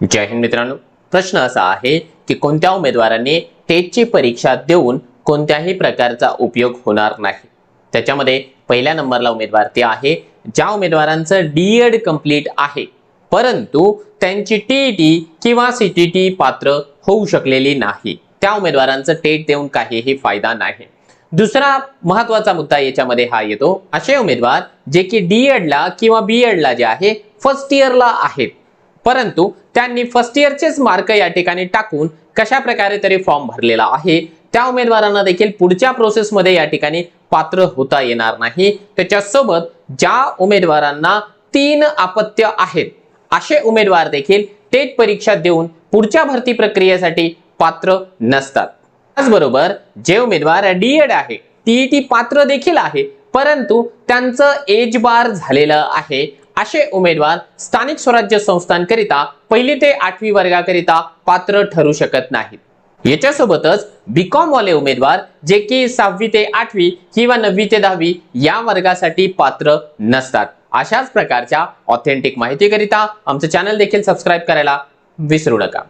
जय हिंद मित्रांनो. प्रश्न असा आहे की कोणत्या उमेदवारांनी टेटची परीक्षा देऊन कोणत्याही प्रकारचा उपयोग होणार नाही? त्याच्यामध्ये पहिल्या नंबरला उमेदवार ते आहे. ज्या उमेदवारांचं डीएड कंप्लीट आहे परंतु त्यांची टीईटी किंवा सीटीटी पात्र होऊ शकलेली नाही. त्या उमेदवारांचं टेट देऊन काहीही फायदा नाही. दुसरा महत्त्वाचा मुद्दा याच्यामध्ये हा येतो. असे उमेदवार जे की डीएडला किंवा बी एडला जे आहे फर्स्ट इयरला आहेत. परंतु त्यांनी फर्स्ट इयरचेच मार्क या ठिकाणी टाकून कशा प्रकारे तरी फॉर्म भरलेला आहे त्या उमेदवारांना देखील पुढच्या प्रोसेसमध्ये या ठिकाणी पात्र होता येणार नाही. त्याच्यासोबत ज्या उमेदवारांना तीन अपत्य आहेत असे उमेदवार देखील टेट परीक्षा देऊन पुढच्या भरती प्रक्रियेसाठी पात्र नसतात. त्याचबरोबर जे उमेदवार डीएड आहे टीईटी पात्र देखील आहे परंतु त्यांचं एज बार झालेलं आहे. असे उमेदवार स्थानिक स्वराज्य संस्थांकरिता पहिली ते आठवी वर्गाकरिता पात्र ठरू शकत नाहीत. याच्यासोबतच बीकॉम वाले उमेदवार जे की सहावी ते आठवी किंवा नववी ते दहावी या वर्गासाठी पात्र नसतात. अशाच प्रकारच्या ऑथेंटिक माहितीकरिता आमचं चॅनल देखील सबस्क्राईब करायला विसरू नका.